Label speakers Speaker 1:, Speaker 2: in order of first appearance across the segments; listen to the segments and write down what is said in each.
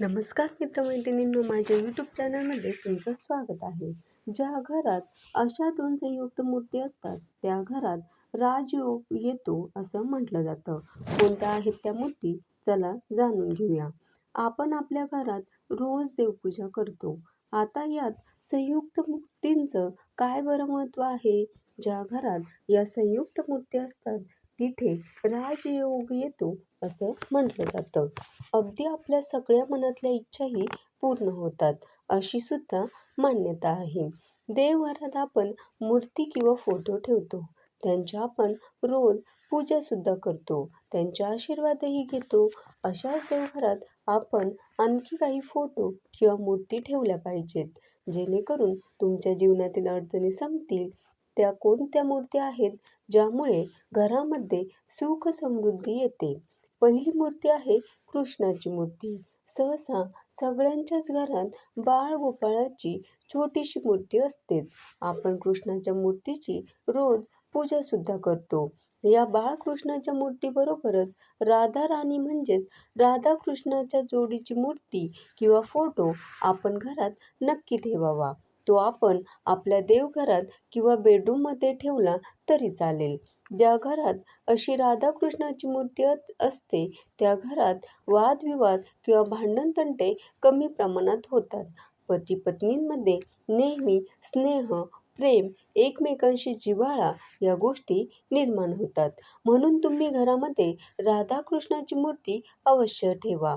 Speaker 1: नमस्कार मित्रमैत्रिणींनो माझ्या यूट्यूब चॅनलमध्ये तुमचं स्वागत आहे. ज्या घरात अशा दोन संयुक्त मूर्ती असतात त्या घरात राजयोग येतो असं म्हटलं जातं. कोणत्या आहेत त्या मूर्ती? चला जाणून घेऊया. आपण आपल्या घरात रोज देवपूजा करतो. आता यात संयुक्त मूर्तींचं काय बरं महत्त्व आहे? ज्या घरात या संयुक्त मूर्ती असतात तिथे राजयोग येतो असं म्हटलं जातं. अगदी आपल्या सगळ्या मनातल्या इच्छाही पूर्ण होतात अशी सुद्धा मान्यता आहे. देवघरात आपण मूर्ती किंवा फोटो ठेवतो. त्यांच्या आपण रोज पूजासुद्धा करतो. त्यांचा आशीर्वादही घेतो. अशाच देवघरात आपण आणखी काही फोटो किंवा मूर्ती ठेवल्या पाहिजेत जेणेकरून तुमच्या जीवनातील अडचणी संपतील. त्या कोणत्या मूर्ती आहेत ज्यामुळे घरामध्ये सुख समृद्धी येते. पहिली मूर्ती आहे कृष्णाची मूर्ती. सहसा सगळ्यांच्याच घरात बाळगोपाळाची छोटीशी मूर्ती असतेच. आपण कृष्णाच्या मूर्तीची रोज पूजासुद्धा करतो. या बाळकृष्णाच्या मूर्तीबरोबरच राधा राणी म्हणजेच राधाकृष्णाच्या जोडीची मूर्ती किंवा फोटो आपण घरात नक्की ठेवावा. तो आपण आपल्या देवघरात किंवा बेडरूममध्ये ठेवला तरी चालेल. ज्या घरात अशी राधाकृष्णाची मूर्ती असते त्या घरात वादविवाद किंवा भांडणतंटे कमी प्रमाणात होतात. पती पत्नींमध्ये नेहमी स्नेह प्रेम एकमेकांशी जिव्हाळा या गोष्टी निर्माण होतात. म्हणून तुम्ही घरामध्ये राधाकृष्णाची मूर्ती अवश्य ठेवा.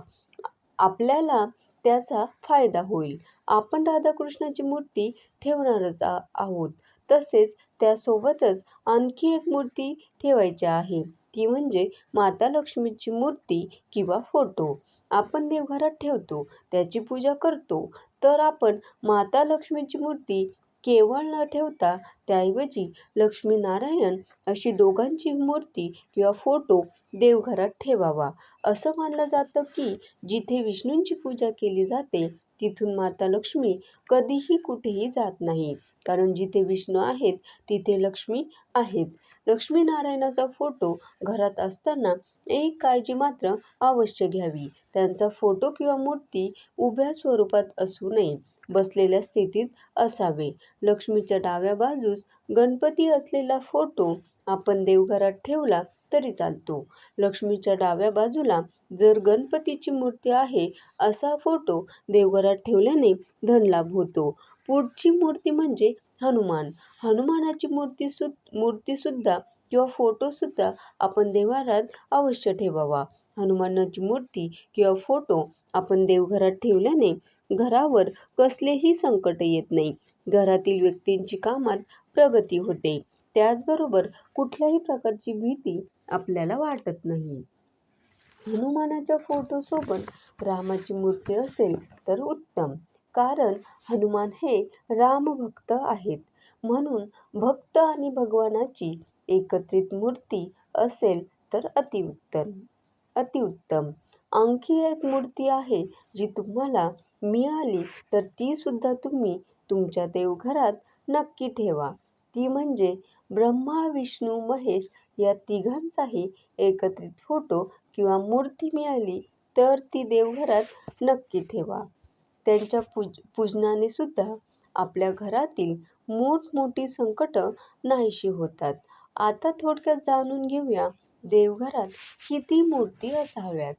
Speaker 1: आपल्याला त्याचा फायदा होईल. आपण राधाकृष्णाची मूर्ती ठेवणारच आहोत. तसेच त्यासोबतच आणखी एक मूर्ती ठेवायची आहे. ती म्हणजे माता लक्ष्मीची मूर्ती किंवा फोटो. आपण देवघरात ठेवतो त्याची पूजा करतो. तर आपण माता लक्ष्मीची मूर्ती केवळ न ठेवता त्याऐवजी लक्ष्मीनारायण अशी दोघांची मूर्ती किंवा फोटो देवघरात ठेवावा. असं मानलं जातं की जिथे विष्णूंची पूजा केली जाते तिथून माता लक्ष्मी कधीही कुठेही जात नाही कारण जिथे विष्णू आहेत तिथे लक्ष्मी आहेच. लक्ष्मीनारायणाचा फोटो घरात असताना एक काळजी मात्र अवश्य घ्यावी. त्यांचा फोटो किंवा मूर्ती उभ्या स्वरूपात असू नये. बसलेल्या स्थितीत असावे. लक्ष्मीच्या डाव्या बाजूस गणपती असलेला फोटो आपण देवघरात ठेवला तरी चालतो. लक्ष्मीच्या डाव्या बाजूला जर गणपतीची मूर्ती आहे असा फोटो देवघरात ठेवल्याने धनलाभ होतो. पुढची मूर्ती म्हणजे हनुमान. हनुमानाची मूर्ती सु मूर्तीसुद्धा किंवा फोटोसुद्धा आपण देवारात अवश्य ठेवावा. हनुमानाची मूर्ती किंवा फोटो आपण देवघरात ठेवल्याने घरावर कसलेही संकट येत नाही. घरातील व्यक्तींची कामात प्रगती होते. त्याचबरोबर कुठल्याही प्रकारची भीती आपल्याला वाटत नाही. हनुमानाच्या फोटोसोबत रामाची मूर्ती असेल तर उत्तम कारण हनुमान हे रामभक्त आहेत. म्हणून भक्त आणि भगवानाची एकत्रित मूर्ती असेल तर अतिउत्तम अतिउत्तम आणखी एक मूर्ती आहे जी तुम्हाला मिळाली तर ती सुद्धा तुम्ही तुमच्या देवघरात नक्की ठेवा. ती म्हणजे ब्रह्मा विष्णू महेश या तिघांचाही एकत्रित फोटो किंवा मूर्ती मिळाली तर ती देवघरात नक्की ठेवा. त्यांच्या पूज पूजनाने सुद्धा आपल्या घरातील मोठमोठी संकटं नाहीशी होतात. आता थोडक्यात जाणून घेऊया देवघरात किती मूर्ती असाव्यात.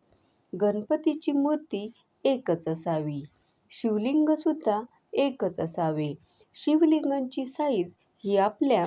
Speaker 1: गणपतीची मूर्ती एकच असावी. शिवलिंगसुद्धा एकच असावे. शिवलिंगांची साईज ही आपल्या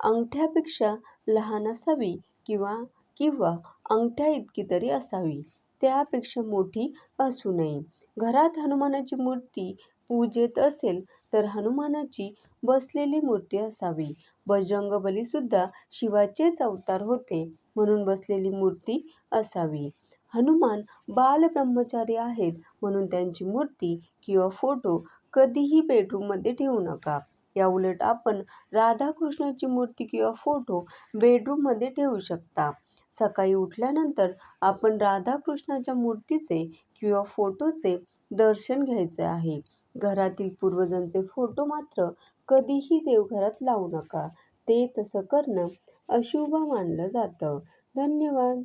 Speaker 1: अंगठ्यापेक्षा लहान असावी किंवा किंवा अंगठ्या इतकी तरी असावी त्यापेक्षा मोठी असू नये. घरात हनुमानाची मूर्ती पूजेत असेल तर हनुमानाची बसलेली मूर्ती असावी. बजरंगबलीसुद्धा शिवाचेच अवतार होते म्हणून बसलेली मूर्ती असावी. हनुमान बालब्रह्मचारी आहेत म्हणून त्यांची मूर्ती किंवा फोटो कधीही बेडरूममध्ये ठेवू नका. याउलट आपण राधाकृष्णाची मूर्ती किंवा फोटो बेडरूममध्ये ठेवू शकता. सकाळी उठल्यानंतर आपण राधाकृष्णाच्या मूर्तीचे किंवा फोटोचे दर्शन घ्यायचे आहे. घरातील पूर्वजांचे फोटो मात्र कधीही देवघरात लावू नका. ते तसं करणं अशुभ मानलं जातं. धन्यवाद.